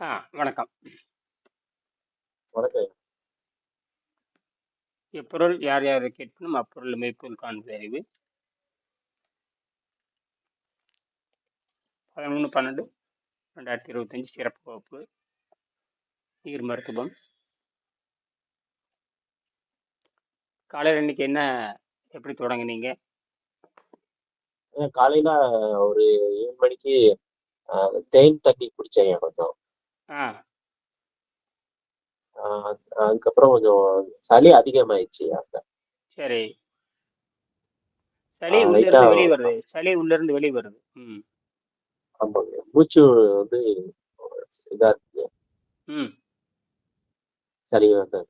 ஆ வணக்கம். வணக்கம். எப்பொருள் யார் யாரைக் கேட்பினும் அப்பொருள் மெய்ப்பொருள் காண்பது அறிவு. 11/12/2025 சிறப்பு வகுப்பு. நீர் மருத்துவம். காலையில இன்னைக்கு என்ன எப்படி தொடங்குனீங்க? காலையில ஒரு 7 மணிக்கு தேன் தண்ணி குடிச்சேன்யா கொஞ்சம். ஆ. ஆ அதுக்கப்புறம் கொஞ்சம் சளி அதிகமாயிருச்சுயா அங்க. சரி. சளி உள்ள இருந்து வெளிய வருது. சளி உள்ள இருந்து வெளிய வருது. ம். ஆமாங்க. மூச்சு வந்து இதா இருக்குங்க. ம். சளி வந்து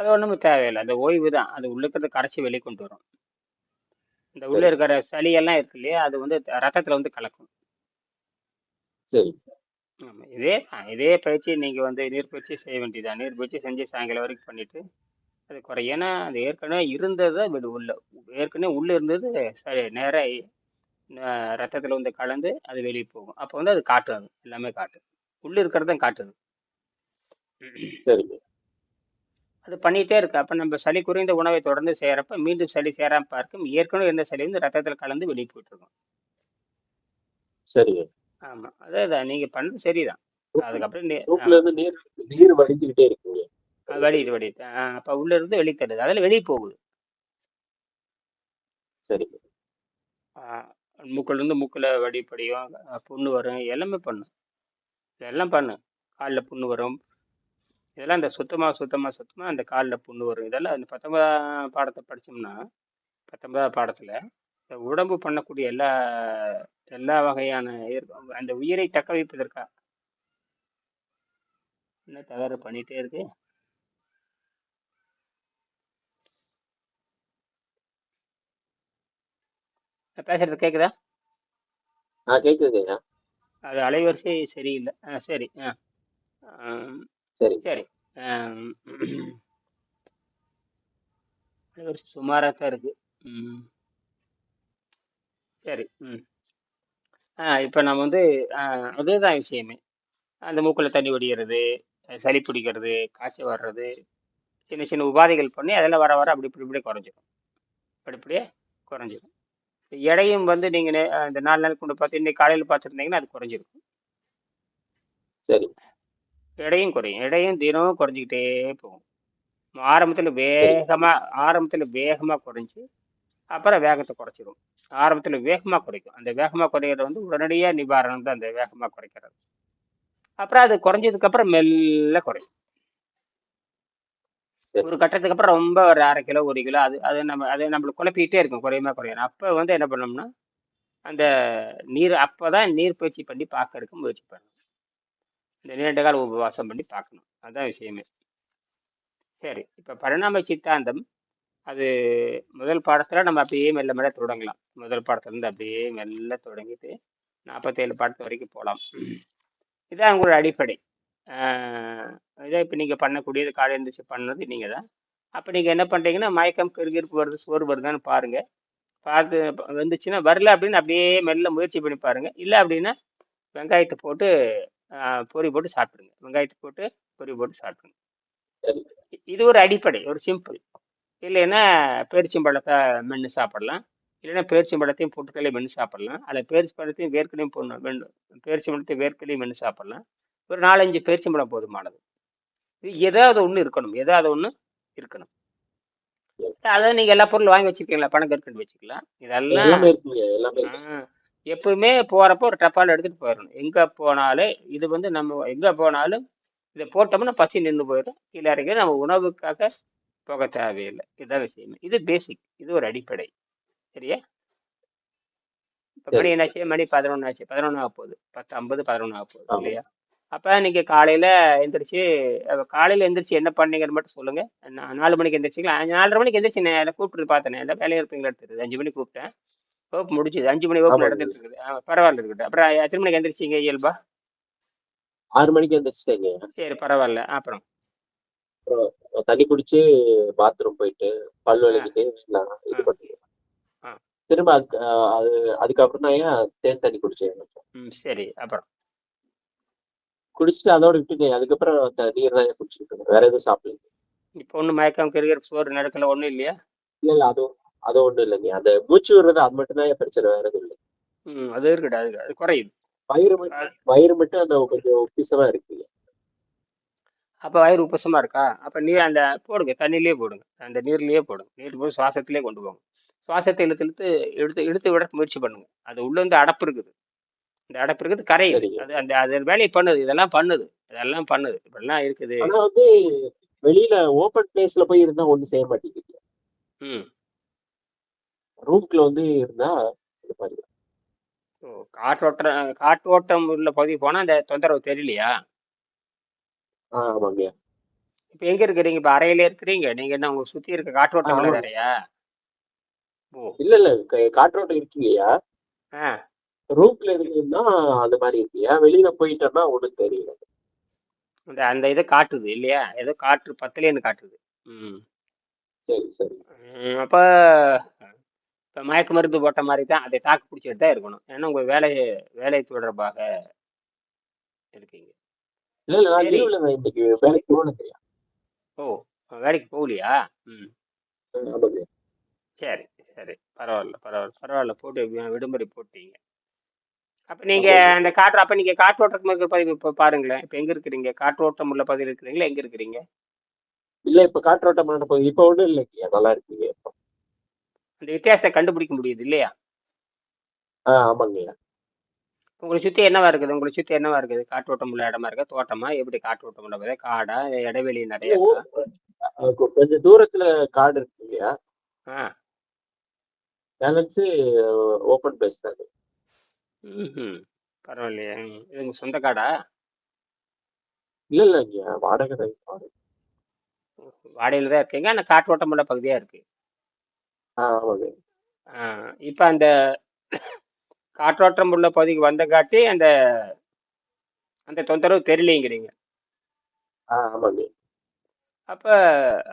அது ஒண்ணும் தேவையில்ல. அந்த ஓய்வு தான். அது உள்ள இருக்கிறத கரைச்சு வெளிய கொண்டு வரும். இந்த உள்ள சரி. இருக்கிற சளி எல்லாம் இருக்கு இல்லையா? அது வந்து ரத்தத்துல வந்து கலக்கும். சரி. இதே தான். இதே பயிற்சி நீங்க வந்து நீர்ப்பயிற்சி செய்ய வேண்டியதுதான். நீர்ப்பயிற்சி செஞ்சு சாயங்காலம் வரைக்கும் பண்ணிட்டு, அது குறையும். ஏன்னா, அது ஏற்கனவே இருந்தத விடு உள்ள. ஏற்கனவே உள்ள இருந்தது சரி நேரா அ ரத்தத்துல வந்து கலந்து அது வெளிய போகும். அப்ப வந்து அது காட்டும் அது. எல்லாமே காட்டும். உள்ள இருக்கிறதும் காட்டுது. சரிங்க. அது பண்ணிட்டே இருக்கு. அப்ப நம்ம சளி குறைந்த உணவை தொடர்ந்து செய்யறப்ப, மீண்டும் சளி சேராம பார்க்கும். ஏற்கனவே இருந்த சளி வந்து ரத்தத்துல கலந்து வெளிய போயிட்டுருக்கும். சரிங்க. ஆமா. அதேதான். நீங்க பண்றது சரிதான். அதுக்கப்புறம். இருந்து நீர் நீர் வடிஞ்சுக்கிட்டே இருக்குங்க. வடியுது, வடியுது. அப்ப உள்ள இருந்து வெளிய தள்ளுது. அதுல வெளிய போகுது. ஆ மூக்குல இருந்து மூக்குல வடி படியும். புண்ணு வரும். எல்லாமே பண்ணும். இதெல்லாம் பண்ணும். கால்ல புண்ணு வரும். இதெல்லாம் இந்த சுத்தமா, சுத்தமா, சுத்தமா அந்த கால்ல புண்ணு வரும். இதெல்லாம் இந்த 19ஆம் பாடத்த படிச்சோம்னா, 19ஆவது பாடத்துல, இந்த உடம்பு பண்ணக்கூடிய எல்லா எல்லா வகையான இயற் அந்த உயிரை தக்க வைப்பதற்கா என்ன தகராறு பண்ணிட்டே இருக்கு? பேசுறது கேக்குதா? ஆ கேக்குதுங்கய்யா. அது அலைவரிசை சரியில்ல. ஆ சரி. ஆ. சரி. சரி. அலைவரிசை சுமாரா தான் இருக்கு. ம். சரி. ம். இப்ப நம்ம வந்து அதுதான் விஷயமே. அந்த மூக்குல தண்ணி வடியறது, சளி பிடிக்கிறது, காய்ச்சல் வர்றது, சின்ன சின்ன உபாதைகள் பண்ணி அதெல்லாம் வர வர அப்படி இப்படி இப்படியே குறைஞ்சிரும். படிப்படியா குறைஞ்சிரும். எடையும் வந்து நீங்க நே அ இந்த 4 நாள் கொண்டு பார்த்து இன்னைக்கு காலையில பார்த்துருந்தீங்கன்னா, அது குறைஞ்சிருக்கும். சரி. எடையும் குறையும். எடையும் தினமும் குறைஞ்சுக்கிட்டே போகும். ஆரம்பத்துல சரி. வேகமா ஆரம்பத்துல வேகமா குறைஞ்சு, அப்புறம் வேகத்த குறைச்சிரும். ஆரம்பத்துல வேகமா குறைக்கும். அந்த வேகமா குறையறது வந்து உடனடியா நிவாரணம் தான் அந்த வேகமா குறைக்கிறது. அப்புறம் அது குறைஞ்சதுக்கு அப்புறம் மெல்ல குறையும். ஒரு கட்டத்துக்கு அப்புறம் ரொம்ப ஒரு 1/2 கிலோ, 1 கிலோ அது அது நம்ம அது நம்மள குழப்பிக்கிட்டே இருக்கும். குறையுமா குறையும். அப்ப வந்து என்ன பண்ணணும்னா, அந்த நீர் அப்பதான் நீர் பயிற்சி பண்ணி பார்க்கறதுக்கு முயற்சி பண்ணணும். இந்த நீண்ட கால உபவாசம் பண்ணி பார்க்கணும். அதான் விஷயமே. சரி. இப்ப பரிணாம சித்தாந்தம், அது முதல் பாடத்தில் நம்ம அப்படியே மெல்ல மெல்ல தொடங்கலாம். முதல் பாடத்துலேருந்து அப்படியே மெல்ல தொடங்கிட்டு 47 பாடத்து வரைக்கும் போகலாம் இதான் உங்களோட அடிப்படை. இதான் இப்போ நீங்கள் பண்ணக்கூடியது காலை எழுந்திரிச்சு பண்ணது நீங்கள் தான். அப்போ நீங்கள் என்ன பண்ணுறீங்கன்னா மயக்கம், கிறுகிறுப்பு வருது, சோறு வருதான்னு பாருங்கள் பார்த்து வந்துச்சுன்னா வரல அப்படின்னு அப்படியே மெல்ல முயற்சி பண்ணி பாருங்கள் இல்லை அப்படின்னா, வெங்காயத்தை போட்டு பொறி பொரி போட்டு சாப்பிடுங்க வெங்காயத்தை போட்டு பொரி போட்டு சாப்பிடுங்க இது ஒரு அடிப்படை. ஒரு சிம்பிள். இல்லைன்னா பேரிச்சம்பழத்த மென்னு சாப்பிடலாம். இல்லைன்னா பேரிச்சம்பழத்தையும் பொட்டுக்கல்லையும் மென்னு சாப்பிடலாம். அதுல பேரிச்சம்பழத்தையும் வேர்க்கல்லையும் போடணும் மென்னு பேரிச்சம்பழத்தையும் வேர்க்கல்லையும் மென்னு சாப்பிடலாம். ஒரு 4, 5 பேரிச்சம்பழம் போதுமானது. இது ஏதாவது ஒண்ணு இருக்கணும். ஏதாவது ஒண்ணு இருக்கணும். அதான் நீங்க எல்லா பொருளும் வாங்கி வச்சிருக்கீங்களா? பனங்கற்கண்டு வச்சுக்கலாம். இதெல்லாம். எப்பவுமே போறப்போ ஒரு டப்பால எடுத்துட்டு போயிரணும். எங்க போனாலும் இது வந்து நம்ம எங்க போனாலும் இத போட்டோம்னா பசி நின்னு போயிரும். கீழ இறங்கி நம்ம உணவுக்காக போக தேவையில்ல. இதான் விஷயமே. இது பேசிக். இது ஒரு அடிப்படை. சரியா? இப்ப மணி. என்னாச்சு? மணி 11 ஆச்சு. 11 ஆகப் போகுது. 10:50, 11 ஆகப் போகுது ஆமா. இல்லையா? அப்ப நீங்க காலையில எந்திரிச்சு காலையில எந்திரிச்சு என்ன பண்ணீங்கன்னு மட்டும் சொல்லுங்க. நா 4 மணிக்கு எந்திரிச்சீங்களா? 4:30 மணிக்கு எந்திரிச்சு நான் கூப்பிட்டு பார்த்தேனே. எல்லாம் வேலையா இருப்பீங்களான்னு தெரியுது. 5 மணிக்கு கூப்பிட்டேன். வகுப்பு முடிஞ்சுது. 5 மணி ஆமாங்க. நடந்துட்டு இருக்குது. பரவாயில்ல இருக்கட்டும். அப்புறம் எத்தன மணிக்கு எந்திரிச்சீங்க இயல்பா? 6 மணிக்கு எந்திரிச்சுட்டேங்க. சரி பரவாயில்ல. அப்புறம்? அப்புறம் தண்ணி குடிச்சு பாத்ரூம் போயிட்டு, பல் எல்லாம் ஆ. இது பண்ணுவேன். ஆ. திரும்ப அது அதுக்கப்புறம் தான் ஏன் தேன் தண்ணி குடிச்சேன். சரி. அப்புறம்? குடிச்சிட்டு அதோட விட்டுட்டேன் அதுக்கப்புறம் நீர் தான் குடிச்சிட்டு இருக்கேன் வேற எதுவும் சாப்பிடல இப்போ ஒன்றும் மயக்கம் கிருகிற சோறு நடக்கல ஒன்றும் இல்லையா இல்ல இல்ல அது அது ஒண்ணும் இல்லைங்க அந்த மூச்சு விடுறது அது மட்டும் தான் பிரச்சனை வேற எதுவும் இல்லை அது இருக்கட்டும் அது அது குறையுது வயிறு மட்டும் வயிறு மட்டும் அந்த கொஞ்சம் உப்பிசமா இருக்குங்க அப்போ வயிறு உப்பசமா இருக்கா? அப்போ நீர் அந்த போடுங்க தண்ணியிலே போடுங்க. அந்த நீர்லயே போடுங்க. நீர் போய் சுவாசத்திலே கொண்டு போங்க. சுவாசத்தை இழுத்து இழுத்து எடுத்து இழுத்து விட முயற்சி பண்ணுங்க. அது உள்ள இருந்து அடப்பு இருக்குது. இந்த அடப்பு இருக்குது சரிங்க. அது அந்த அது வேலையை பண்ணுது. இதெல்லாம் பண்ணுது. இதெல்லாம் பண்ணுது. இப்படிலாம் இருக்குது. வந்து வெளியில ஓபன் பிளேஸ்ல போய் இருந்தா ஒண்ணும் செய்ய மாட்டேங்குது. ம். ரூம்குள்ள வந்து இருந்தா காற்றோட்டம் காற்றோட்டம் உள்ள பகுதி போனால் அந்த தொந்தரவு தெரியலையா? ஆஹ் ஆமாங்க. இப்போ எங்கே இருக்கிறீங்க? இப்போ அறையிலே இருக்கிறீங்க. நீங்கள் என்ன உங்க சுற்றி இருக்க காற்றோட்டம் ஆமா. உள்ள அறையா ஓ. இல்ல இல்ல. க- காற்றோட்டம் இருக்குங்கய்யா ஆ. ரூம்குள்ள இருக்குன்னா அந்த மாதிரி இருக்குயா வெளியில போயிட்டோம்னா ஒண்ணும் தெரியல. அந்த அந்த இதை காட்டுது இல்லையா? ஏதோ காற்று பத்தலேன்னு காட்டுது. ம். சரி சரி. ம், அப்போ இப்போ மயக்க மருந்து போட்ட மாதிரி தான் அதை தாக்கு பிடிச்சிட்டு தான் இருக்கணும். ஏன்னா உங்கள் வேலை வேலை தொடர்பாக இருக்கீங்க. இல்ல இல்ல நான். லீவ்ல நான் இன்னைக்கு வேலைக்கு போனதையா ஓ வேலைக்கு போகலையா? ம். சரி சரி. பரவாயில்ல பரவாயில்ல. பரவாயில்ல போட்டு விடுமுறை போட்டீங்க. அப்போ நீங்கள் அந்த காற்று அப்போ நீங்கள் காற்றோட்டம் இருக்கிற பகுதி இப்போ பாருங்களேன். இப்போ எங்கே இருக்கிறீங்க? காற்றோட்டம் உள்ள பகுதியில் இருக்கிறீங்களா? எங்கே இருக்கிறீங்க? இல்ல இப்ப காற்றோட்டமான போய் இப்ப ஒண்ணும் இல்லைங்கய்யா நல்லா இருக்குங்க இப்போ. அந்த வித்தியாசத்தை கண்டுபிடிக்க முடியுது இல்லையா? ஆஹ் ஆமாங்கய்யா உங்களை சுற்றி என்னவா இருக்குது? உங்களை சுற்றி என்னவா இருக்குது? காற்றோட்டம் உள்ள இடமா இருக்கா? தோட்டமா? எப்படி காற்றோட்டம் உள்ள பகுதி? காடா? இடைவெளி நிறைய இருக்கா? கொஞ்சம் தூரத்துல காடு இருக்குங்கய்யா ஆ. பேலன்ஸ் ஓபன் பிளேஸ் தாங்க ம் பரவாயில்லையே. இது உங்கள் சொந்த காடா? இல்ல இல்லைங்கய்யா வாடகை தான் வாடகை. வாடையில் தான் இருக்கீங்க? ஆனால் காற்றோட்டம் உள்ள பகுதியாக இருக்குது ஆஹ் ஆமாங்க. இப்போ அந்த காற்றோட்டம் உள்ள பகுதிக்கு வந்த காட்டி அந்த அந்த தொந்தரவு தெரியலைங்கிறீங்க. ஆமாங்க. அப்போ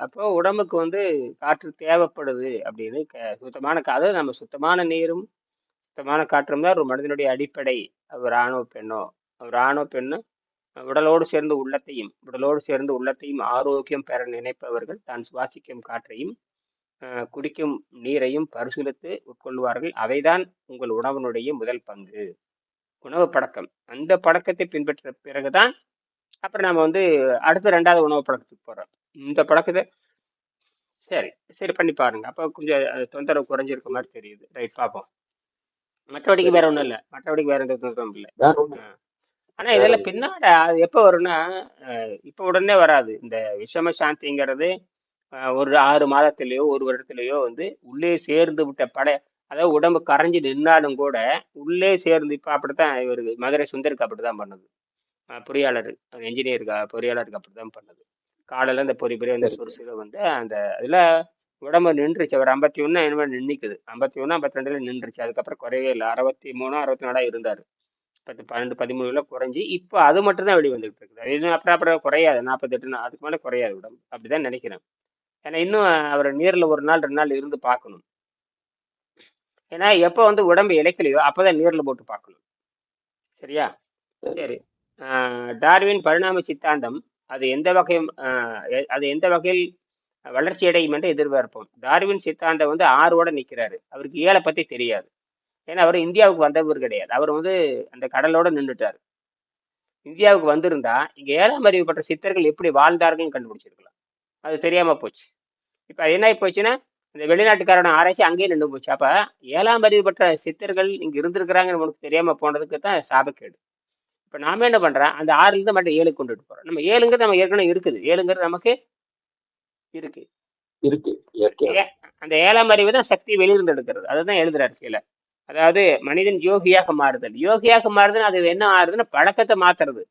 அப்போ உடம்புக்கு வந்து காற்று தேவைப்படுது அப்படின்னு சுத்தமான அதாவது நம்ம சுத்தமான நீரும் சுத்தமான காற்றும் தான் ஒரு மனிதனுடைய அடிப்படை. ஒரு ஆணோ பெண்ணோ. ஒரு ஆணோ பெண்ணோ உடலோடு சேர்ந்து உள்ளத்தையும் உடலோடு சேர்ந்து உள்ளத்தையும் ஆரோக்கியம் பெற நினைப்பவர்கள் தான் சுவாசிக்கும் காற்றையும் குடிக்கும் நீரையும் பரிசீலித்து உட்கொள்வார்கள். அவைதான் உங்கள் உணவனுடைய முதல் பங்கு. உணவு பழக்கம். அந்த பழக்கத்தை பின்பற்ற பிறகுதான் அப்புறம் நம்ம வந்து அடுத்த ரெண்டாவது உணவு பழக்கத்துக்கு போறோம். இந்த பழக்கத்தை சரி சரி பண்ணி பாருங்க. அப்போ கொஞ்சம் தொந்தரவு குறைஞ்சிருக்க மாதிரி தெரியுது. ரைட் பார்ப்போம் மற்றபடிக்கு வேற ஒன்றும் இல்லை. மற்றபடிக்கு வேற எந்த தொந்தரவும் இல்லை. ஒண்ணும் ஆனா இதெல்லாம் பின்னாடி அது எப்போ வரும்னா இப்போ உடனே வராது. இந்த விஷம சாந்திங்கிறது ஒரு ஆறு மாதத்திலேயோ ஒரு வருடத்திலேயோ வந்து உள்ளே சேர்ந்து விட்ட படை அதாவது உடம்பு கரைஞ்சு நின்னாலும் கூட உள்ளே சேர்ந்து இப்போ அப்படித்தான் இவருக்கு மதுரை சுந்தருக்கு அப்படிதான் பண்ணுது. அஹ், பொறியாளர் என்ஜினியருக்கு பொறியாளருக்கு அப்படிதான் பண்ணுது. காலையில இந்த பொறி பொறி வந்து சரி. சுறுசுறு வந்து அந்த இதுல உடம்பு நின்றுச்சு. ஒரு ஐம்பத்தி ஒன்று என்னமோ நின்றுக்குது ஐம்பத்தி ஒன்று ஐம்பத்தி ரெண்டுல நின்றுச்சு. அதுக்கப்புறம் குறையவே இல்லை. அறுபத்தி மூணு அறுபத்தி நாலா இருந்தார். பத்து பன்னெண்டு பதிமூணுல குறைஞ்சி இப்போ அது மட்டும் தான் வெளி வந்துகிட்டு இருக்குது அப்புறம் அப்புறம் குறையாது. நாற்பத்தெட்டு அதுக்கு மேலே குறையாது உடம்பு. அப்படிதான் நினைக்கிறேன். ஏன்னா இன்னும் அவர் நீரில் ஒரு நாள் ரெண்டு நாள் இருந்து பார்க்கணும். ஏன்னா எப்போ வந்து உடம்பு இழைக்கலையோ அப்போதான் நீரில் போட்டு பார்க்கணும். சரியா? சரி. டார்வின் பரிணாம சித்தாந்தம் அது எந்த வகையும் அது எந்த வகையில் வளர்ச்சி அடையும் என்று எதிர்பார்ப்போம். டார்வின் சித்தாந்தம் வந்து ஆறுவோட நிற்கிறாரு. அவருக்கு ஏழை பற்றி தெரியாது. ஏன்னா அவர் இந்தியாவுக்கு வந்தவர் கிடையாது. அவர் வந்து அந்த கடலோட நின்றுட்டார். இந்தியாவுக்கு வந்திருந்தா இங்கே ஏழாம் அறிவு பெற்ற சித்தர்கள் எப்படி வாழ்ந்தார்கள்னு கண்டுபிடிச்சிருக்கலாம். அது தெரியாம போச்சு. இப்ப அது என்ன ஆகி போச்சுன்னா இந்த வெளிநாட்டுக்காரோட ஆராய்ச்சி அங்கேயே நின்று போச்சு. அப்ப ஏழாம் அறிவு பெற்ற சித்தர்கள் இங்க இருந்திருக்கிறாங்கன்னு நமக்கு தெரியாம போனதுக்கு தான் சாபக்கேடு இப்ப நாம என்ன பண்றோம்? அந்த ஆறுல இருந்து மட்டும் ஏழுக்கு கொண்டுட்டு போறோம். நம்ம ஏழுங்கிறது நம்ம ஏற்கனவே இருக்குது. ஏழுங்கிறது நமக்கு இருக்கு. இருக்கு. அந்த ஏழாம் அறிவு தான் சக்தி வெளியிருந்து எடுக்கிறது அதுதான் எழுதுறாரு கீழே. அதாவது மனிதன் யோகியாக மாறுதல். யோகியாக மாறுதல் அது என்ன ஆறுதுன்னா பழக்கத்தை மாத்துறது.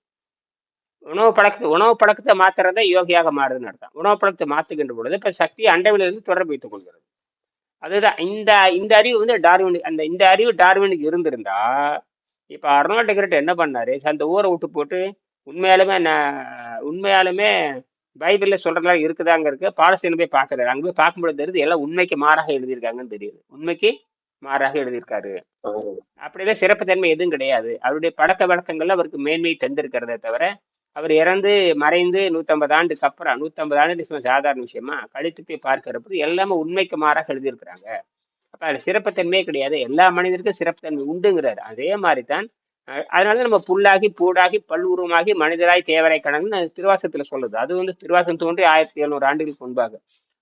உணவு பழக்கத்தை உணவு பழக்கத்தை மாத்துறதை யோகியாக மாறுதுன்னு அர்த்தம். உணவு பழக்கத்தை மாத்துகின்ற பொழுது இப்ப சக்தி அண்டவிலிருந்து தொடர்பு வைத்துக் கொள்கிறது. அதுதான் இந்த இந்த அறிவு வந்து டார்வின் அந்த இந்த அறிவு டார்வினுக்கு இருந்திருந்தா இப்ப அர்னால்டு கிரட் என்ன பண்ணாரு? அந்த ஊரை விட்டு போட்டு உண்மையாலுமே நான் உண்மையாலுமே பைபிள்ல சொல்றதெல்லாம் இருக்குதாங்கிறதுக்கு பாலஸ்தீன போய் பார்க்கறாரு. அங்க போய் பார்க்கும்போது தெரியுது எல்லாம் உண்மைக்கு மாறாக எழுதியிருக்காங்கன்னு தெரியுது. உண்மைக்கு மாறாக எழுதியிருக்காரு. அப்படியே சிறப்புத்தன்மை எதுவும் கிடையாது. அவருடைய பழக்க வழக்கங்கள்ல அவருக்கு மேன்மை தந்திருக்கிறதே தவிர அவர் இறந்து மறைந்து நூற்றம்பது ஆண்டுக்கு அப்புறம் நூற்றம்பது ஆண்டு சும்மா சாதாரண விஷயமா கழித்து போய் பார்க்கிறப்ப எல்லாமே உண்மைக்கு மாறாக எழுதியிருக்கிறாங்க. அப்போ அது சிறப்புத்தன்மையே கிடையாது. எல்லா மனிதருக்கும் சிறப்புத்தன்மை உண்டுங்கிறாரு. அதே மாதிரி தான் அதனால நம்ம புல்லாகி பூடாகி பல்லுருவமாகி மனிதராய் தேவரை கணக்குன்னு திருவாசத்துல சொல்லுது. அது வந்து திருவாசம் தோன்றி ஆயிரத்தி எழுநூறு ஆண்டுகளுக்கு முன்பாக.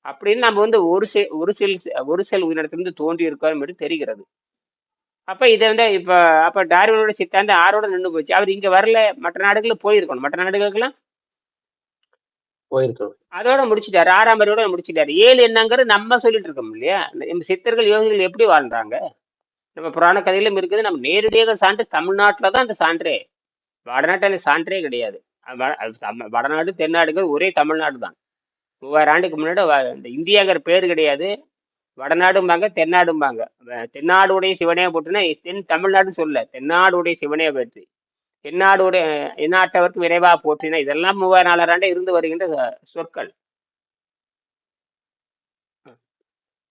அப்படின்னு நம்ம வந்து ஒரு செல் ஒரு செல் ஒரு செல் உயிரினத்திலிருந்து தோன்றி இருக்கோம் என்று தெரிகிறது. அப்ப இதை வந்து இப்ப அப்ப டார்வினோட சித்தாந்தம் ஆரோட நின்று போச்சு. அவர் இங்க வரல மற்ற நாடுகளுக்கு போயிருக்கணும். மற்ற நாடுகளுக்கெல்லாம் போயிருக்கணும். அதோட முடிச்சிட்டாரு. ஆறாம் அறிவோட முடிச்சிட்டாரு. ஏழு என்னங்கிறது நம்ம சொல்லிட்டு இருக்கோம் இல்லையா? நம்ம சித்தர்கள் யோகிகள் எப்படி வாழ்ந்தாங்க? நம்ம புராண கதையிலும் இருக்குது. நம்ம நேரடியாக சான்று தமிழ்நாட்டில் தான் அந்த சான்றே. வடநாட்டில் சான்றே கிடையாது. வடநாடு தென்னாடுகள் ஒரே தமிழ்நாடு தான். மூவாயிரம் ஆண்டுக்கு முன்னாடி இந்த இந்தியாங்கிற பேர் கிடையாது. வடநாடும்பாங்க தென்னாடும்பாங்க. தென்னாடுடைய சிவனே போட்டுன்னா தென் தமிழ்நாடுன்னு சொல்ல தென்னாடுடைய சிவனே போற்றி. தென்னாடுடைய எந்நாட்டவருக்கு விரைவா போற்றினா. இதெல்லாம் மூவாயிரம் நாலாயிரம் ஆண்டு இருந்து வருகின்ற சொற்கள்.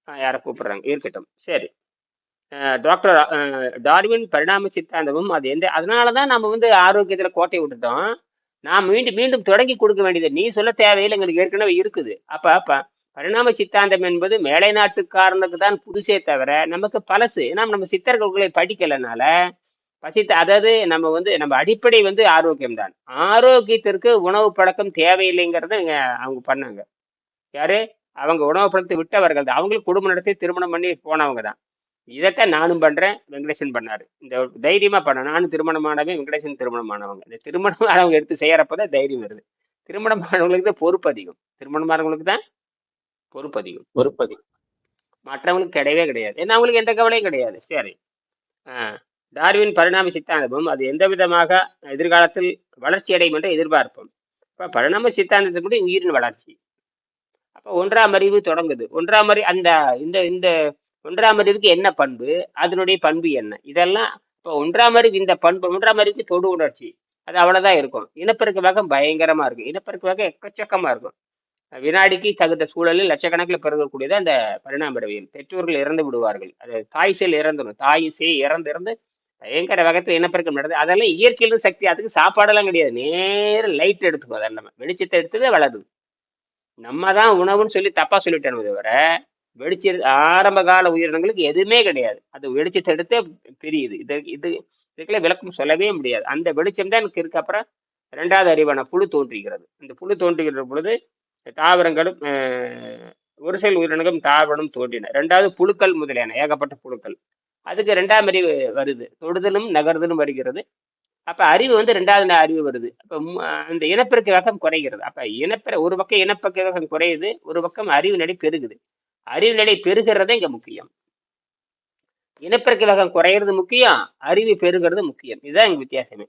ஆ, யாரை கூப்பிடுறாங்க? இருக்கட்டும். சரி. டாக்டர் டார்வின் பரிணாம சித்தாந்தமும் அது எந்த அதனால தான் நம்ம வந்து ஆரோக்கியத்தில் கோட்டை விட்டுட்டோம். நான் மீண்டும் மீண்டும் தொடங்கி கொடுக்க வேண்டியது. நீ சொல்ல தேவையில்லை எங்களுக்கு ஏற்கனவே இருக்குது. அப்ப அப்போ பரிணாம சித்தாந்தம் என்பது மேலை நாட்டுக்காரனுக்கு தான் புதுசே தவிர நமக்கு பழசு. ஏன்னா நம்ம சித்தர்களை படிக்கலைனால பசித்த அதாவது நம்ம வந்து நம்ம அடிப்படை வந்து ஆரோக்கியம் தான் ஆரோக்கியத்திற்கு உணவு பழக்கம் தேவையில்லைங்கிறத அவங்க பண்ணாங்க. யாரு? அவங்க உணவு பழக்கத்தை விட்டவர்கள் தான். அவங்களுக்கு குடும்பம் நடத்தி திருமணம் பண்ணி போனவங்க தான். இதைத்தான் நானும் பண்றேன். வெங்கடேசன் பண்ணாரு. இந்த தைரியமா பண்ண நானும் திருமணமானவன் வெங்கடேசன் திருமணமானவங்க. இந்த திருமணம் ஆனவங்க எடுத்து செய்யறப்பதான் தைரியம் வருது. திருமணமானவங்களுக்கு தான் பொறுப்பு அதிகம். திருமணமானவங்களுக்கு தான் பொறுப்பு அதிகம் பொறுப்பதி மற்றவங்களுக்கு கிடையவே கிடையாது. ஏன்னா அவங்களுக்கு எந்த கவலையும் கிடையாது. சரி. ஆஹ் டார்வின் பரிணாம சித்தாந்தமும் அது எந்த விதமாக எதிர்காலத்தில் வளர்ச்சி அடையும் என்று எதிர்பார்ப்போம். இப்போ பரிணாம சித்தாந்தத்துக்கு உயிரின் வளர்ச்சி. அப்போ ஒன்றாம் அறிவு தொடங்குது. ஒன்றாம் அறிவு அந்த இந்த இந்த ஒன்றாம் அறிவுக்கு என்ன பண்பு? அதனுடைய பண்பு என்ன? இதெல்லாம் இப்போ ஒன்றாம் அறிவு இந்த பண்பு ஒன்றாம் அறிவுக்கு தொடு உணர்ச்சி. அது அவ்வளவுதான் இருக்கும். இனப்பெருக்க வேகம் பயங்கரமா இருக்கும். இனப்பெருக்க வேகம் எக்கச்சக்கமா இருக்கும். வினாடிக்கு தகுந்த சூழலில் லட்சக்கணக்கில் பிறக்கக்கூடியது அந்த பரிணாம அறிவியல் பெற்றோர்கள் இறந்து விடுவார்கள். அது தாய் செல் இறந்துடும் தாய் சே இறந்து இறந்து பயங்கர வேகத்தில் இனப்பெருக்கம் நடந்தது அதெல்லாம் இயற்கையிலும் சக்தி. அதுக்கு சாப்பாடெல்லாம் கிடையாது. நேரம் லைட் எடுத்துக்கும் அதெல்லாம் வெளிச்சத்தை எடுத்ததே வளருது. நம்ம தான் உணவுன்னு சொல்லி தப்பாக சொல்லிட்டோம் தவிர வெடிச்சு ஆரம்ப கால உயிரினங்களுக்கு எதுவுமே கிடையாது. அது வெளிச்சத்தை எடுத்தே பெரியுது. இது இது இதுக்குள்ள விளக்கம் சொல்லவே முடியாது. அந்த வெளிச்சம் தான் எனக்கு இருக்க அப்புறம் ரெண்டாவது அறிவான புழு தோன்றுகிறது. இந்த புழு தோன்றுகிற பொழுது தாவரங்களும் ஒரு செயல் உயிரினங்களும் தாவரம் தோன்றின. ரெண்டாவது புழுக்கள் முதலியன ஏகப்பட்ட புழுக்கள். அதுக்கு ரெண்டாம் அறிவு வருது. தொடுதலும் நகர்தலும் வருகிறது. அப்ப அறிவு வந்து ரெண்டாவது அறிவு வருது. அப்ப அந்த இனப்பெருக்க வேகம் குறைகிறது. அப்ப இனப்பெரு ஒரு பக்கம் இனப்பெருக்க வேகம் குறையுது ஒரு பக்கம் அறிவு நிலை பெருகுது. அறிவு நிலை பெருகிறதே இங்க முக்கியம். இனப்பெருக்க வேகம் குறையிறது முக்கியம் அறிவு பெருகிறது முக்கியம். இதுதான் இங்க வித்தியாசமே.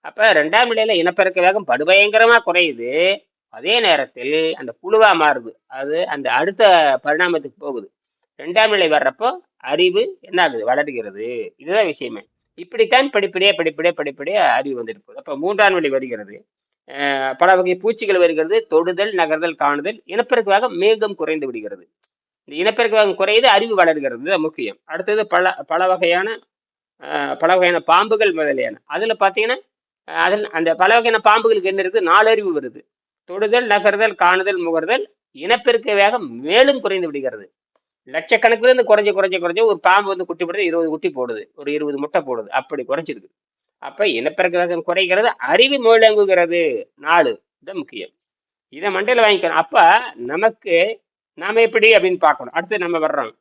அப்ப ரெண்டாம் நிலையில இனப்பெருக்க வேகம் படுபயங்கரமா குறையுது. அதே நேரத்தில் அந்த புழுவா மாறுது. அது அந்த அடுத்த பரிணாமத்துக்கு போகுது. ரெண்டாம் நிலை வர்றப்போ அறிவு என்ன ஆகுது வளர்கிறது. இதுதான் விஷயமே. இப்படித்தான் படிப்படியே படிப்படியே படிப்படியே அறிவு வந்துட்டு போகுது. அப்போ மூன்றாம் நிலை வருகிறது. பல வகை பூச்சிகள் வருகிறது. தொடுதல் நகர்தல் காணுதல் இனப்பெருக்க மேகம் குறைந்து விடுகிறது. இந்த இனப்பெருக்க குறையுது அறிவு வளர்கிறது. தான் முக்கியம். அடுத்தது பல பல வகையான பல வகையான பாம்புகள் முதலியான. அதில் பார்த்தீங்கன்னா அதில் அந்த பல வகையான பாம்புகளுக்கு என்ன இருக்குது நாலு அறிவு வருது. தொடுதல் நகர்தல் காணுதல் முகர்தல் இனப்பெருக்க வேகம் மேலும் குறைந்து விடுகிறது. லட்சக்கணக்கில் இருந்து குறைஞ்ச குறைஞ்ச குறைஞ்ச ஒரு பாம்பு வந்து குட்டி போடுறது இருபது குட்டி போடுது ஒரு இருபது முட்டை போடுது அப்படி குறைஞ்சிருக்கு அப்ப இனப்பெருக்க வேகம் குறைகிறது அறிவு மேலங்குகிறது. நாலு இதுதான் முக்கியம். இதை மண்டையில் வாங்கிக்கணும். அப்ப நமக்கு நாம எப்படி அப்படின்னு பார்க்கணும். அடுத்து நம்ம வர்றோம்.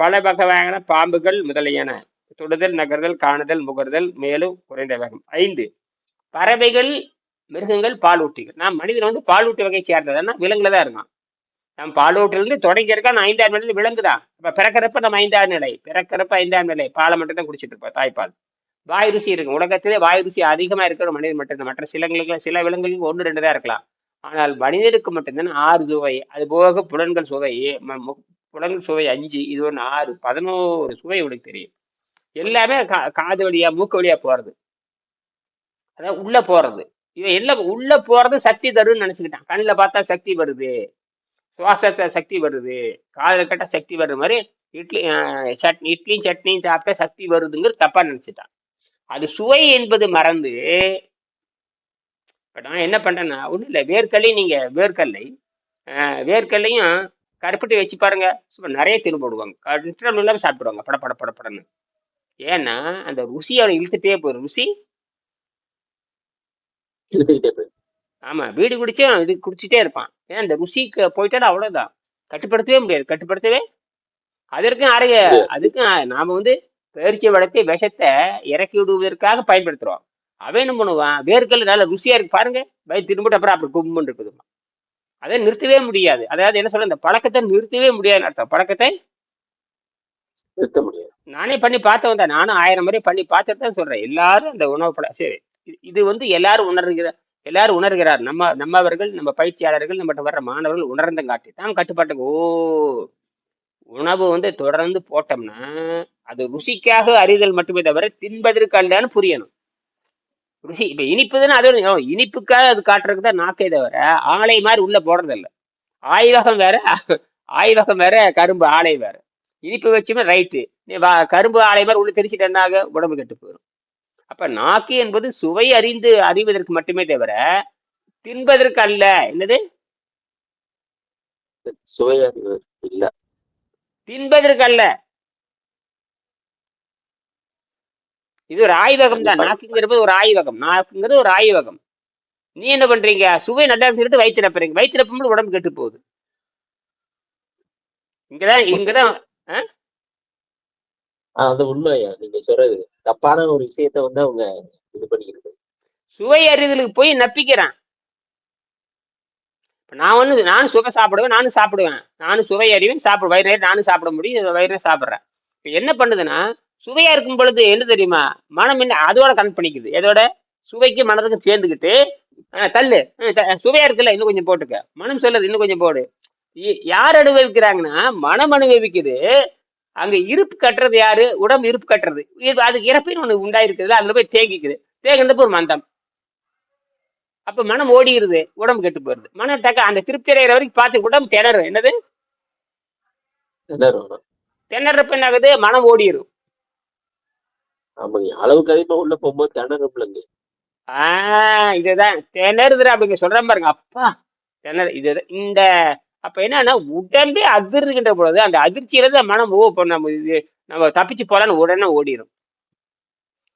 பல வகையான பாம்புகள் முதலியன. தொடுதல் நகர்தல் காணுதல் முகர்தல் மேலும் குறைந்த வேகம். ஐந்து பறவைகள் மிருகங்கள் பாலூட்டிகள். நான் மனிதன் வந்து பாலூட்டி வகை சேர்ந்ததுன்னா விலங்குல தான் இருக்கான். நம்ம பாலூட்டிலிருந்து தொடங்கி இருக்கா நான் ஐந்தாம் நிலையில் விலங்குதான் இப்போ பிறக்கிறப்ப நம்ம ஐந்தாம் நிலை பிறக்கிறப்ப ஐந்தாம் நிலை பாலை மட்டும் தான் குடிச்சிட்டு இருப்போம் தாய்ப்பால். வாய் ருசி இருக்கும் உலகத்திலே வாய் ருசி அதிகமாக இருக்கிற மனிதன் மட்டும்தான். மற்ற சிலங்களுக்கு சில விலங்குகளுக்கு ஒன்று ரெண்டு தான் இருக்கலாம். ஆனால் மனிதனுக்கு மட்டும்தான் ஆறு சுவை அது போக புலன்கள் சுவை புலன்கள் சுவை அஞ்சு இது ஒன்று ஆறு பதினோரு சுவை உனக்கு தெரியும். எல்லாமே கா- காது வழியா மூக்கு வழியா போறது. அதான் உள்ள போறது. இவன் எல்லாம் உள்ள போறது சக்தி தரும்னு நினைச்சுக்கிட்டான். கண்ணில் பார்த்தா சக்தி வருது. சுவாசத்தை சக்தி வருது. காதில் கேட்டா சக்தி வருது மாதிரி இட்லி சட்னி இட்லியும் சட்னியும் சாப்பிட்டா சக்தி வருதுங்கிறது தப்பா நினைச்சிட்டான். அது சுவை என்பது மறந்து நான் என்ன பண்றேன்னா ஒன்றும் இல்லை. வேர்க்கல்லை நீங்க வேர்க்கல்லை வேர்க்கல்லையும் கருப்பட்டி வச்சு பாருங்க. சும்மா நிறைய தின்னு போடுவாங்க. இல்லாமல் சாப்பிடுவாங்க. பட பட ஏன்னா அந்த ருசியை அவனை இழுத்துட்டே போயிடும் ருசி இழுத்துக்கிட்டே போய் ஆமாம் வீடு குடிச்சே அவன் இது குடிச்சிட்டே இருப்பான். ஏன்னா அந்த ருசிக்கு போயிட்டாலும் அவ்வளோதான் கட்டுப்படுத்தவே முடியாது. கட்டுப்படுத்தவே அதற்கும் அறைய அதுக்கும் நாம வந்து பேரிச்சை வளர்த்து விஷத்தை இறக்கி விடுவதற்காக பயன்படுத்துறோம். அவன் என்ன பண்ணுவான்? வேர்க்கல் நல்ல ருசியா இருக்கு. பாருங்க. வயிறு திரும்பிட்டு அப்புறம் அப்படி கும்முன்னு இருக்குதுமா அதை நிறுத்தவே முடியாது. அதாவது என்ன சொல்ற இந்த பழக்கத்தை நிறுத்தவே முடியாதுன்னு அர்த்தம். பழக்கத்தை நிறுத்த முடியாது. நானே பண்ணி பார்த்தவன் தான் நானும் ஆயிரம் முறை பண்ணி பார்த்துட்டு தான் சொல்றேன். எல்லாரும் அந்த உணவு பழ சரி. இது- இது வந்து எல்லாரும் உணர்கிற எல்லாரும் உணர்கிறார். நம்ம நம்மவர்கள் நம்ம பயிற்சியாளர்கள் நம்மகிட்ட வர்ற மாணவர்கள் உணர்ந்தங்காட்டி தான் கட்டுப்பாட்டுக்கு ஓ உணவு வந்து தொடர்ந்து போட்டோம்னா அது ருசிக்காக அறிதல் மட்டுமே தவிர தின்பதற்கு அல்லன்னு புரியணும். ருசி இப்போ இனிப்புதுன்னு அது இனிப்புக்காக அது காட்டுறதுக்கு தான் நாக்கே தவிர ஆலை மாதிரி உள்ள போடுறதில்ல. ஆய்வகம் வேற ஆய்வகம் வேற கரும்பு ஆலை வேற. இனிப்பு வச்சுமே ரைட்டு. நீ வா கரும்பு ஆலை மாதிரி உள்ள தெரிச்சிட்டு என்னாக? உடம்பு கெட்டு போயிடும் அப்ப நாக்கு என்பது சுவை அறிந்து அறிவதற்கு மட்டுமே தவிர தின்பதற்கு அல்ல. என்னது? சுவையறிவு இல்ல. தின்பதற்கு அல்ல. இது ஒரு ஆய்வகம் தான். நாக்குங்கிறது ஒரு ஆய்வகம். நாக்குங்கிறது ஒரு ஆய்வகம். நீ என்ன பண்றீங்க? சுவை நல்லா இருந்துட்டு வயிற்று நப்புறீங்க. வயிற்று நப்பும்போது உடம்பு கெட்டு போகுது இங்கதான் இங்கதான் அது உண்மையா? நீங்க சொல்றது. தப்பான ஒரு விஷயத்த வந்து அவங்க இது பண்ணிக்கிறது. சுவை அறிதலுக்கு போய் நப்பிக்கிறான். இப்ப நான் ஒண்ணு நானும் சுவை சாப்பிடுவேன் நானும் சாப்பிடுவேன். நானும் சுவை அறிவேன் சாப்பிடு வயிறு நானும் சாப்பிட முடியும் வயிறு நிறைய சாப்பிடுறேன். இப்ப என்ன பண்ணுதுன்னா சுவையா இருக்கும் பொழுது என்ன தெரியுமா? மனம் என்ன அதோட கனெக்ட் பண்ணிக்குது. எதோட? சுவைக்கு மனதுக்கு சேர்ந்துக்கிட்டு ஆஹ் தள்ளு. த- சுவையா இருக்குல்ல இன்னும் கொஞ்சம் போட்டுக்க. மனம் சொல்லுது இன்னும் கொஞ்சம் போடு. இ- யார் அனுபவிக்கிறாங்கன்னா மனம் அனுபவிக்குது. அங்க இருப்பு கட்டுறது யாரு? உடம்பு இருப்பு கட்டுறது. அதுக்கு இறப்பின்னு ஒண்ணு உண்டாயிருக்குதுல அதுல போய் தேங்கிக்குது. தேங்கினதுக்கு ஒரு மந்தம். அப்ப மனம் ஓடிடுது உடம்பு கெட்டு போயிருது. மனம் டக்க அந்த திருப்தி அடைகிற வரைக்கும் பார்த்து உடம்பு திணறும். என்னது? திணறப்ப என்ன ஆகுது? மனம் ஓடிடும் ஆமாங்க அளவுக்கு அதிகமா உள்ள போகும்போது திணறும்லங்க ஆஹ் இதுதான். திணறுதுடா அப்படிங்க சொல்றேன் பாருங்க. அப்பா திணறு இது இந்த அப்ப என்னன்னா உடம்பே அதிர்கின்ற பொழுது அந்த அதிர்ச்சியில தான் மனம் ஓ இப்போ நம்ம இது நம்ம தப்பிச்சு போலான்னு உடனே ஓடிடும்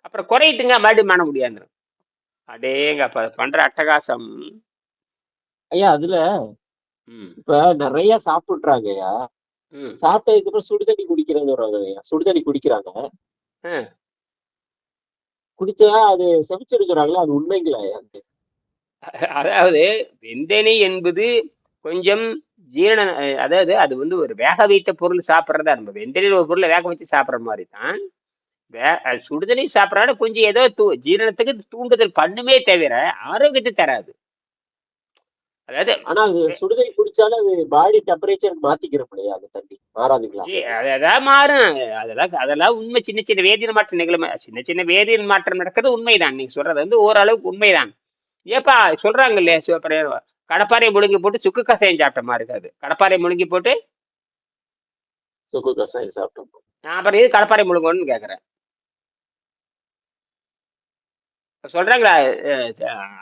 அப்புறம் குறையிட்டுங்க மறுபடியும் மனம் முடியாந்துரும். அடேங்க அப்ப பண்ற அட்டகாசம். ஐயா அதுல இப்ப நிறைய சாப்பிடுறாங்கய்யா ம். சாப்பிட்டதுக்கு அப்புறம் சுடுதண்ணி குடிக்கிறேன்னு ஐயா. சுடுதண்ணி குடிக்கிறாங்க. குடிச்சா அது செமிச்சிருக்கிறாங்களா அது உண்மைங்களா ஐயா? அதாவது வெந்தனி என்பது கொஞ்சம் ஜீரண அதாவது அது வந்து ஒரு வேக வைத்த பொருள் சாப்பிட்றதா நம்ம வெந்தனியில் ஒரு பொருளை வேக வச்சு சாப்பிட்ற மாதிரி தான் வே சுடுதண்ணி சாப்பிட்றனால கொஞ்சம் ஏதோ தூ ஜீரணத்துக்கு தூண்டுதல் பண்ணுமே தவிர ஆரோக்கியத்தை தராது. அதாவது ஆனா சுடுதண்ணி குடிச்சாலும் அது பாடி டெம்பரேச்சர் மாத்திக்கிறோம் இல்லையா அந்த தண்ணி? மாறாதுங்களா? ஜீ- அது- அதெல்லாம் மாறும். அதெல்லாம் அதெல்லாம் உண்மை. சின்ன சின்ன வேதியியல் மாற்றம் நிகழும். சின்ன சின்ன வேதியியல் மாற்றம் நடக்கிறது உண்மைதான். நீங்க சொல்றது வந்து ஓரளவுக்கு உண்மைதான். ஏப்பா சொல்றாங்க இல்லையா கடப்பாறை முழுங்கி போட்டு சுக்கு கசாயம் சாப்பிட்ட மாதிரி இருக்காது கடப்பாறை முழுங்கி போட்டு சுக்கு கசாயம் சாப்பிட்டோம். நான் அப்புறம் இது கடப்பாறை முழுங்கணும்னு கேட்குறேன் சொல்றாங்களா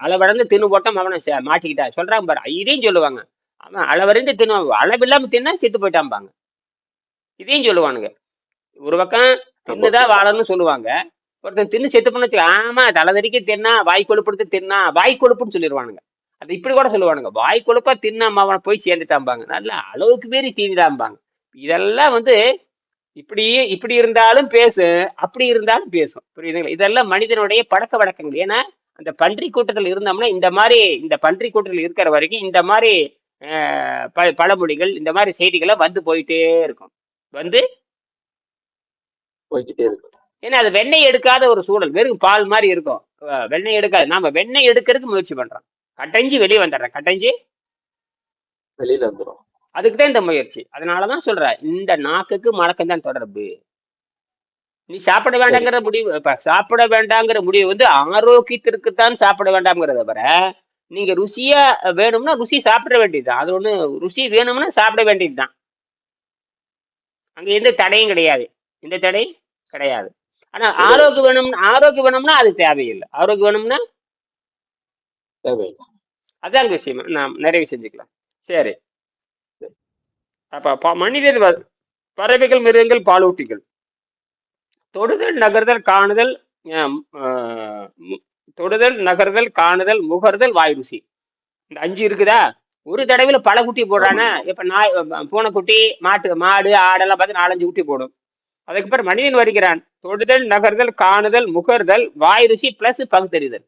அளவடந்து தின்னு போட்டோம் அவனை மாட்டிக்கிட்டா. சொல்றாங்க பாரு இதையும் சொல்லுவாங்க. அவன் அளவறிந்து தின்னு அளவில்லாம தின்னா செத்து போயிட்டாம்பாங்க. இதையும் சொல்லுவானுங்க. ஒரு பக்கம் தின்னுதான் வாழணும்னு சொல்லுவாங்க. ஒருத்தன் தின்னு செத்து பண்ண வச்சுக்க ஆமா தலைதறிக்க தின்னா வாய் கொழுப்படுத்து தின்னா வாய் கொழுப்புன்னு சொல்லிடுவானுங்க அது இப்படி கூட சொல்லுவானுங்க. வாய் கொழுப்பா தின்னாம அவனை போய் சேர்ந்துட்டாம்பாங்க. நல்ல அளவுக்கு மீறி தீனிடாம்பாங்க இதெல்லாம் வந்து இப்படி இப்படி இருந்தாலும் பேசும் அப்படி இருந்தாலும் பேசும் புரியுதுங்களா? இதெல்லாம் மனிதனுடைய பழக்க வழக்கங்கள். ஏன்னா அந்த பன்றி கூட்டத்தில் இருந்தோம்னா இந்த மாதிரி இந்த பன்றி கூட்டத்தில் இருக்கிற வரைக்கும் இந்த மாதிரி ப- பழமொழிகள் இந்த மாதிரி செய்திகளை வந்து போயிட்டே இருக்கும். வந்து போய்கிட்டே இருக்கும். ஏன்னா அது வெண்ணெய் எடுக்காத ஒரு சூழல். வெறும் பால் மாதிரி இருக்கும். வெண்ணெய் எடுக்காது. நாம வெண்ணெய் எடுக்கிறதுக்கு முயற்சி பண்றோம். கட்டஞ்சி வெளியே வந்துடுறேன். கட்டஞ்சி வெளியில வந்துரும். அதுக்கு தான் இந்த முயற்சி. அதனாலதான் சொல்றேன் இந்த நாக்குக்கு மலக்கம் தான் தொடர்பு. நீ சாப்பிட வேண்டாங்கிற முடிவு இப்ப சாப்பிட வேண்டாங்கிற முடிவு வந்து ஆரோக்கியத்திற்கு தான் சாப்பிட வேண்டாம்ங்கிறத வர நீங்க ருசியா வேணும்னா ருசி சாப்பிட வேண்டியதுதான். அது ஒண்ணு ருசி வேணும்னா சாப்பிட வேண்டியதுதான். அங்க எந்த தடையும் கிடையாது. எந்த தடை கிடையாது. ஆனா ஆரோக்கியம் வேணும் ஆரோக்கியம் வேணும்னா அது தேவையில்லை. ஆரோக்கியம் வேணும்னா தேவையில்லை. அதான் விஷயம் நாம் நிறைவு செஞ்சுக்கலாம். சரி. அப்ப மனிதர் பறவைகள் மிருகங்கள் பாலூட்டிகள். தொடுதல் நகர்தல் காணுதல் தொடுதல் நகர்தல் காணுதல் முகர்தல் வாய் ருசி. இந்த அஞ்சு இருக்குதா? ஒரு தடவையில பல குட்டி போடுறானா. இப்ப நாய் பூனைக்குட்டி மாட்டு மாடு ஆடெல்லாம் பார்த்து நாலஞ்சு குட்டி போடும். அதுக்கப்புறம் மனிதன் வருகிறான். தொடுதல் நகர்தல் காணுதல் முகர்தல் வாய் ருசி பிளஸ் பகுத்தறிதல்.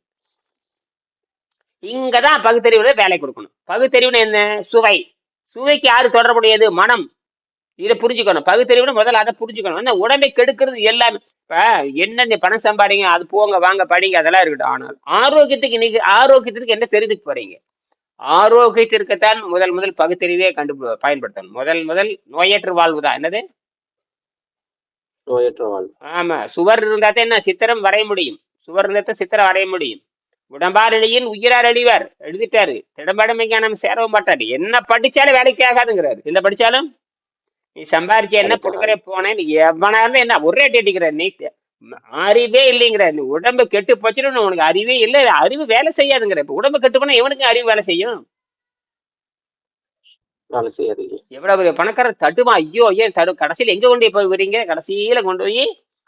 இங்கதான் பகுத்தறிவுல வேலை கொடுக்கணும். பகுத்தறிவுன்னு என்ன? சுவை. சுவைக்கு யாரு தொடர்புடையது? மனம். இதை புரிஞ்சுக்கணும். பகுத்தறிவுன்னு முதல்ல அதை புரிஞ்சுக்கணும். என்ன உடம்பை கெடுக்கிறது எல்லாமே இப்ப என்ன நீ பணம் சம்பாதிங்க அது போங்க வாங்க படிங்க அதெல்லாம் இருக்கட்டும். ஆனால் ஆரோக்கியத்துக்கு இன்னைக்கு ஆரோக்கியத்துக்கு என்ன தெரிஞ்சுக்க போறீங்க? ஆரோக்கியத்திற்குத்தான் முதல் முதல் பகுத்தறிவே கண்டு பயன்படுத்தணும். முதல் முதல் நோயற்ற வாழ்வு தான். என்னது? நோயற்ற வாழ்வு. ஆமா. சுவர் இருந்தா தான் என்ன? சித்திரம் வரைய முடியும். சுவர் இருந்தா தான் சித்திரம் வரைய முடியும். உடம்பார் அழியின் உயிரார் அழிவார் எழுதிட்டாரு. திடம்படம் விஞ்ஞானம் சேரவும் மாட்டாரு. என்ன படிச்சாலும் வேலைக்கு ஆகாதுங்கிறாரு. என்ன படிச்சாலும்? நீ சம்பாரிச்சு என்ன வேலைக்கு கொடுக்குற போனேன் நீ எவனா இருந்தா என்ன ஒரே அடி அடிக்கிற நீ அறிவே இல்லைங்கிற நீ உடம்பு கெட்டு போச்சுன்னு உனக்கு அறிவே இல்லை. அறிவு வேலை செய்யாதுங்கிற இப்ப உடம்பு கெட்டு போனா எவனுக்கு அறிவு வேலை செய்யும்? வேலை செய்யாதீங்க எவ்வளவு பெரிய பணக்காரர் தட்டுமா ஐயோ ஏன் தடு கடைசியில எங்க கொண்டு போய் விடுறீங்க கடைசியில கொண்டு போய்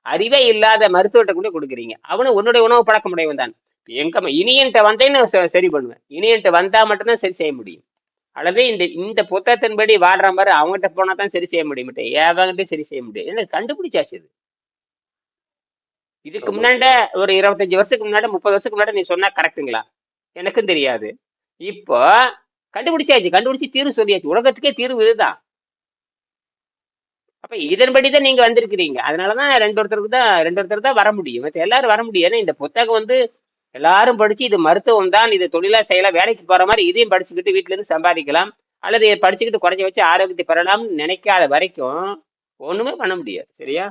அறிவே இல்லாத மருத்துவத்தை கொண்டு கொடுக்குறீங்க. அவனு உன்னுடைய உணவு பழக்க முடியும் தான். எங்க இனியன்ட்ட வந்தேன்னு சரி பண்ணுவேன். இனியன்ட்ட வந்தா மட்டும்தான் சரி செய்ய முடியும். அல்லது இந்த இந்த புத்தகத்தின்படி வாடுற மாதிரி அவங்ககிட்ட போனா தான் சரி செய்ய முடியும். ஏவங்கிட்ட சரி செய்ய முடியும் என்ன கண்டுபிடிச்சாச்சு இது? இதுக்கு. முன்னாண்ட ஒரு இருபத்தஞ்சு வருஷத்துக்கு முன்னாடி முப்பது வருஷத்துக்கு முன்னாடி நீ சொன்னா கரெக்டுங்களா எனக்கும் தெரியாது. இப்போ கண்டுபிடிச்சாச்சு. கண்டுபிடிச்சு தீர்வு சொல்லியாச்சு. உலகத்துக்கே தீர்வு இதுதான். அப்ப இதன்படி தான் நீங்க வந்திருக்கிறீங்க. அதனாலதான் ரெண்டு ஒருத்தருக்கு தான் ரெண்டு ஒருத்தர் தான் வர முடியும். மத்த எல்லாரும் வர முடியும். ஏன்னா இந்த புத்தகம் வந்து எல்லாரும் படிச்சு இது மருத்துவம் தான் இது தொழிலா செய்யலாம் வேலைக்கு போற மாதிரி இதையும் படிச்சுக்கிட்டு வீட்டுல இருந்து சம்பாதிக்கலாம். அல்லது இதை படிச்சுக்கிட்டு குறைஞ்ச வச்சு ஆரோக்கியத்தை பெறலாம்னு நினைக்காத வரைக்கும் ஒண்ணுமே பண்ண முடியாது சரியா?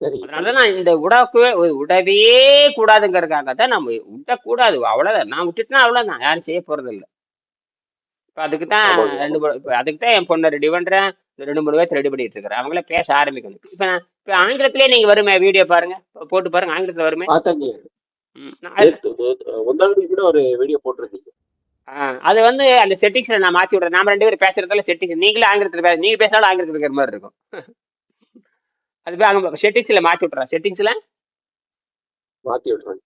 சரி. அதனால நான் இந்த உடக்கவே உடவே கூடாதுங்கிறதுக்காக தான் நம்ம விடக்கூடாது அவ்வளவுதான். நான் விட்டுட்டுனா அவ்வளவுதான் யாரும் செய்ய போறது இல்ல இப்ப அதுக்கு தான். ரெண்டு மூணு- இப்ப அதுக்கு தான் என் பொண்ணை ரெடி இந்த ரெண்டு மூணு பேர்த்து ரெடி பண்ணிட்டு இருக்கிறேன். அவங்களே பேச ஆரம்பிக்கணும். இப்ப நான் இப்ப ஆங்கிலத்திலே நீங்க வருமே வீடியோ பாருங்க போட்டு பாருங்க ஆங்கிலத்துல வருமே. கூட ஒரு வீடியோ போட்டிருந்தீங்க. ஆ, அது வந்து அந்த செட்டிங்ஸ்ல நான் மாத்தி விடுறேன். நாம ரெண்டு பேரும் பேசுறதுல செட்டிங்ஸ் நீங்களே ஆங்கிலத்துல பேச நீங்க பேசாலும் ஆங்கிலத்துல இருக்கிற மாதிரி இருக்கும். அது அங்க செட்டிங்ஸ்ல மாத்தி விட்டுறேன். செட்டிங்ஸ்ல மாத்தி விடுறேன்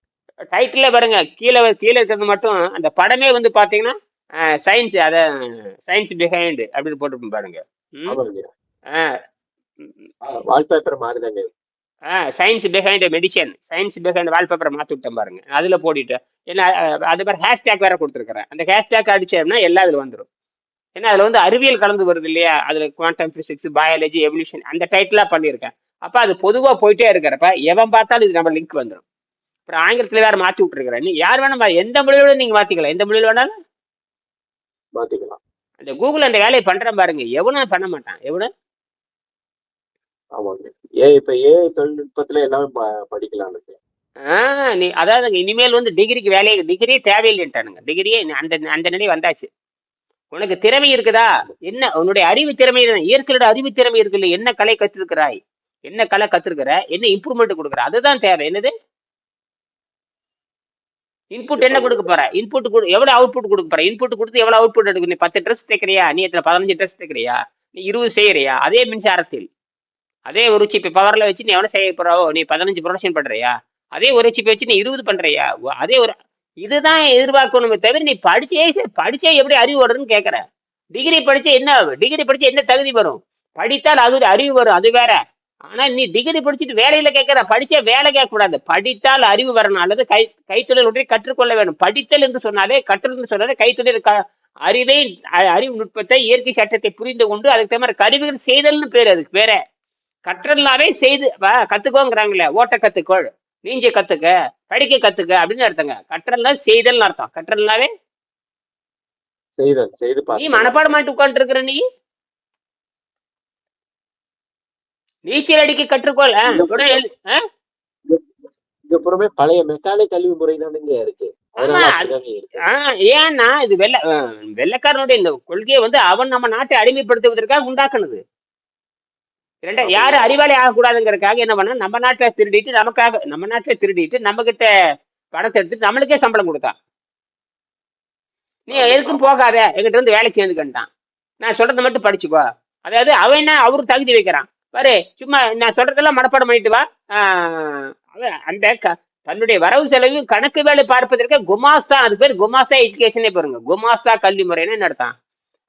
டைட்டில் பாருங்க. கீழே கீழே இருக்கிறது மட்டும் அந்த படமே வந்து பாத்தீங்கன்னா சயின்ஸ் அத சயின்ஸ் பிஹைண்ட் அப்படின்னு போட்டுருப்போம் பாருங்க. Wallpaper மாறுதாங்க. Science behind medicine science behind வால்பேப்பரை மாத்தி விட்டேன் பாருங்க. அதுல போட்டுட்டு ஏன்னா அது மாதிரி ஹேஷ்டேக் வேற கொடுத்துருக்கிறேன். அந்த ஹேஷ்டேக் அடிச்சோம்னா எல்லாம் அதுல வந்துடும் ஏன்னா அதுல வந்து அறிவியல் கலந்து வருது இல்லையா? அதுல குவாண்டம் பிசிக்ஸ் பயாலஜி எவல்யூஷன் அந்த டைட்டிலா பண்ணியிருக்கேன். அப்ப அது பொதுவா போயிட்டே இருக்கிறப்ப எவன் பார்த்தாலும் இது நம்ம லிங்க் வந்துடும் அப்புறம் ஆங்கிலத்துல வேற மாத்தி விட்டுருக்கிறேன். நீ யார் வேணா மா- எந்த மொழியோட நீங்க மாத்திக்கலாம். எந்த மொழியில வேணாலும்? மாத்திக்கலாம். அந்த கூகுள் அந்த வேலையை பண்றேன் பாருங்க. எவனும் பண்ண மாட்டான். எவனும் ஆமாங்க. ஏ இப்ப ஏ தொழில்நுட்பத்துல எல்லாமே ப- படிக்கலாம் ஆஹ் நீ அதாவது இனிமேல் வந்து டிகிரிக்கு வேலையே டிகிரியே தேவையில்லைன்ட்டானுங்க. டிகிரியே அந்த அந்த நிலை வந்தாச்சு. உனக்கு திறமை இருக்குதா? என்ன உன்னுடைய அறிவு திறமை தான். இயற்கையோட அறிவு திறமை இருக்குல்ல என்ன கலை கத்திருக்கிறாய் என்ன கலை கத்திருக்கிற என்ன இம்ப்ரூவ்மெண்ட் கொடுக்குற? அதுதான் தேவை. என்னது? இன்புட் என்ன கொடுக்க போற? இன்புட் கொடு எவ்வளவு அவுட்புட் கொடுக்க போற? இன்புட் கொடுத்து எவ்வளவு அவுட்புட் எடுக்க நீ பத்து ட்ரெஸ் தைக்கிறியா? நீ எத்தனை பதினஞ்சு ட்ரெஸ் தைக்கிறியா? நீ இருபது செய்யறியா? அதே மின்சாரத்தில். அதே ஒரு சிப்பி பவரில் வச்சு நீ எவ்வளோ செய்ய நீ பதினஞ்சு ப்ரொடக்ஷன் பண்ணுறியா அதே ஒரு சிப்பை வச்சு நீ இருபது பண்றியா? அதே ஒரு இதுதான் எதிர்பார்க்கணுமே தவிர நீ படிச்சே படிச்சே எப்படி அறிவு வருதுன்னு கேட்குற டிகிரி படிச்ச என்ன டிகிரி படிச்சா என்ன தகுதி வரும்? படித்தால் அது ஒரு அறிவு வரும் அது வேற. ஆனா நீ டிகிரி படிச்சுட்டு வேலையில கேட்குற படிச்சே வேலை கேட்கக்கூடாது. படித்தால் அறிவு வரணும் அல்லது கை கைத்தொழில் ஒன்றை கற்றுக்கொள்ள வேண்டும். படித்தல் என்று சொன்னாலே கற்றல் என்று சொன்னாலே கைத்தொழில் க- அறிவை அறிவு நுட்பத்தை இயற்கை சட்டத்தை புரிந்து கொண்டு அதுக்கு தகுந்த மாதிரி கருவிகள் செய்தல்னு பேர் அதுக்கு வேற. கற்றல்னாவே செய்து கத்துக்கோங்கிறாங்களே ஓட்ட கத்துக்கோள். நீஞ்ச கத்துக்க படிக்க கத்துக்க அப்படின்னு அர்த்தங்க. கற்றல்னா செய்தல்னு அர்த்தம். கற்றல்னாவே செய்தேன் செய்து நீ மனப்பாடம் பண்ணிட்டு உட்கார்ந்து இருக்கிற நீ? நீச்சல் அடிக்க கற்றுக்கொள். ஆ, உடனே எழு- ஆ? இங்க புறமே பழைய மெக்கானிக் கல்வி முறை தானுங்க இருக்கு. ஏன்னா இது வெள்ள வெள்ளைக்காரனுடைய இந்த கொள்கையை வந்து அவன் நம்ம நாட்டை அடிமைப்படுத்துவதற்காக உண்டாக்குனது. இரண்டா யாரும் அறிவாளி ஆகக்கூடாதுங்கிறதுக்காக என்ன பண்ணா நம்ம நாட்டுல திருடிட்டு நமக்காக நம்ம நாட்டுல திருடிட்டு நம்ம கிட்ட பணத்தை எடுத்துட்டு நம்மளுக்கே சம்பளம் கொடுத்தான். நீ எதுக்கும் போகாத எங்கிட்ட இருந்து வேலை சேர்ந்துக்கிட்டான் நான் சொல்றதை மட்டும் படிச்சுக்கோ. அதாவது அவன் என்ன அவருக்கு தகுதி வைக்கிறான். பாரு சும்மா நான் சொல்றதெல்லாம் மனப்பாடம் பண்ணிட்டு வா. அந்த தன்னுடைய வரவு செலவு கணக்கு வேலை பார்ப்பதற்கு குமாஸ்தா அது பேர் குமாஸ்தா எஜுகேஷனே பாருங்க. குமாஸ்தா கல்வி முறைன்னு நடத்தான்.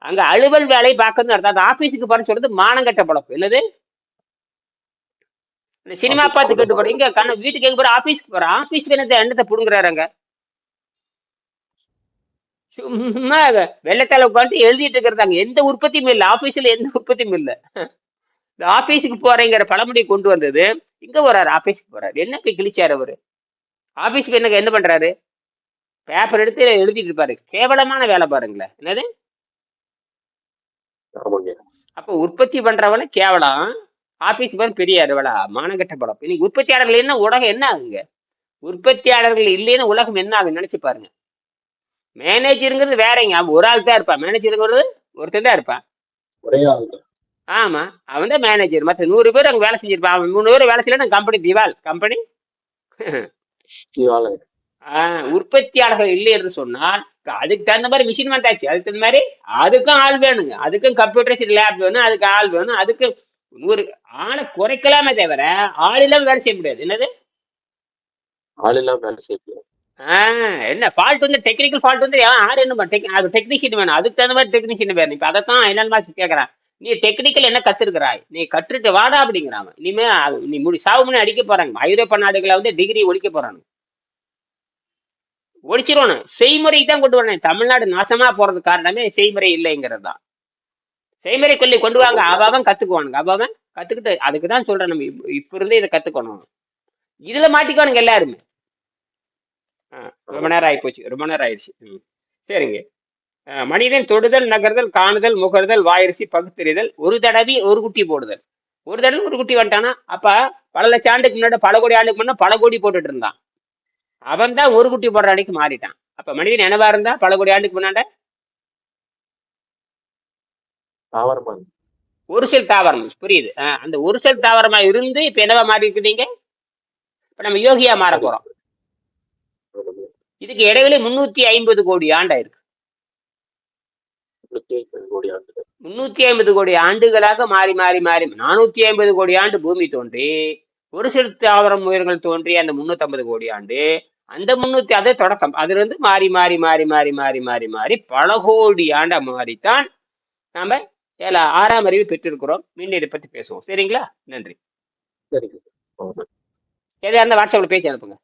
அங்க அலுவல் வேலை பார்க்கறது அர்த்தம் அந்த ஆபீஸுக்கு போறேன்னு சொல்றது மானங்கட்ட பழப்பு. என்னது? இந்த சினிமா பார்த்து கேட்டு. போறோம். இங்க கண்ண வீட்டுக்கு எங்க போற? ஆபீஸ்க்கு போறோம் ஆபீஸ்க்கு என்னத்தை எண்ணத்தை புடுங்குறாருங்க? சும்மா வெள்ளத்தால உட்காந்து எழுதிட்டு இருக்கிறதாங்க எந்த உற்பத்தியும் இல்லை. ஆபீஸ்ல எந்த உற்பத்தியும் இல்லை. இந்த ஆபீஸுக்கு போறேங்கிற பழமொழியை கொண்டு வந்தது. இங்க போறாரு. ஆபீஸ்க்கு போறாரு. என்ன போய் கிழிச்சாரு அவரு? ஆபீஸ்க்கு என்ன என்ன பண்றாரு? பேப்பர் எடுத்து எழுதிட்டு இருப்பாரு. கேவலமான வேலை பாருங்களேன். என்னது? அப்ப உற்பத்தி பண்றவன கேவலம். ஆபீஸ் போய் பெரிய அறுவலா மானகட்ட படம். இன்னைக்கு உற்பத்தியாளர்கள் என்ன உலகம் என்ன ஆகுங்க? உற்பத்தியாளர்கள் இல்லைன்னு உலகம் என்ன ஆகுன்னு நினைச்சு பாருங்க. மேனேஜருங்கிறது வேறங்க அவன் ஒரு ஆள் தான் இருப்பான் மேனேஜருங்கிறது ஒருத்தன் தான் இருப்பான். ஒரே ஆள் ஆமா. அவன் தான் மேனேஜர் மற்ற நூறு பேர் அங்க வேலை செஞ்சிருப்பான் அவன் மூணு பேர் வேலை செய்யலாம் கம்பெனி திவால். கம்பெனி ஆஹ் உற்பத்தியாளர்கள் இல்லை என்று சொன்னால் அதுக்கு தகுந்த மாதிரி மிஷின் வந்தாச்சு. அதுக்கு தகுந்த மாதிரி அதுக்கும் ஆள் வேணுங்க. அதுக்கும் கம்ப்யூட்டரைஸ் லேப் வேணும் அதுக்கு ஆள் வேணும் அதுக்கு ஒரு ஆளை குறைக்கலாமே தவிர ஆள் இல்லாம வேலை செய்ய முடியாது. என்னது? ஆள் இல்லாம வேலை செய்யணும் ஆஹ் என்ன ஃபால்ட் வந்து டெக்னிக்கல் ஃபால்ட் வந்து யார் என்ன அது டெக்னீஷியன் வேணும். அதுக்கு தகுந்த மாதிரி டெக்னீஷியன் வேணும். இப்ப அதைத்தான் என்னன்னு மாசி கேட்கறான் நீ டெக்னிக்கல் என்ன கத்துருக்கிறாய்? நீ கற்றுட்டு வாடா அப்படிங்கிறான் இனிமே நீ முடி சாவு முன்னே அடிக்க போறாங்க ஐரோப்பா நாடுகளை வந்து டிகிரி ஒழிக்க போறாங்க ஒழிச்சிருவானு. செய்முறை தான் கொண்டு வரணும் தமிழ்நாடு நாசமா போறது காரணமே செய்முறை இல்லைங்கிறது தான் செய்முறை கொல்லி கொண்டு வாங்க. அவன் கத்துக்குவானுங்க. அவன் கத்துக்கிட்டு அதுக்கு தான் சொல்றேன் நம்ம. இப்ப இருந்தே இதை கத்துக்கணும். இதுல மாட்டிக்குவானுங்க எல்லாருமே. ரொம்ப நேரம் ஆயிப்போச்சு. ரொம்ப நேரம் ஆயிடுச்சு. சரிங்க. மனிதன் தொடுதல் நகர்தல் காணுதல் முகர்தல் வாயரிசி பகுத்தறிதல் ஒரு தடவை ஒரு குட்டி போடுதல். ஒரு தடவை ஒரு குட்டி வந்துட்டானா அப்ப பல லட்சம் ஆண்டுக்கு முன்னாடி பல கோடி ஆண்டுக்கு முன்னாடி பல கோடி போட்டுட்டு இருந்தான். அவன் தான் ஒரு குட்டி போடுற அன்னைக்கு மாறிட்டான். அப்ப மனிதன் என்னவா இருந்தா பல கோடி ஆண்டுக்கு முன்னாடி தாவரமா ஒரு செல் தாவரம் புரியுது. அந்த ஒரு செல் தாவரமா இருந்து இப்ப என்னவா மாறி இருக்குதீங்க இப்ப நம்ம யோகியா மாற போறோம். இதுக்கு இடைவெளி முன்னூத்தி ஐம்பது கோடி ஆண்டாயிருக்கு. முன்னூத்தி ஐம்பது கோடி ஆண்டுகள். முன்னூத்தி ஐம்பது கோடி ஆண்டுகளாக மாறி மாறி மாறி நானூத்தி ஐம்பது கோடி ஆண்டு பூமி தோன்றி ஒரு சில தாவரம் உயிர்கள் தோன்றி அந்த முன்னூத்தி ஐம்பது கோடி ஆண்டு அந்த முன்னூத்தி அது தொடக்கம். அதுல இருந்து மாறி மாறி மாறி மாறி மாறி மாறி மாறி பல கோடி ஆண்டா மாறித்தான் நாம ஏழா ஆறாம் அறிவு பெற்றிருக்கிறோம். மீண்டும் இதை பத்தி பேசுவோம். சரிங்களா? நன்றி. சரிங்க. ஆமா எதையா இருந்தால் வாட்ஸ்அப்ல பேசி அனுப்புங்க.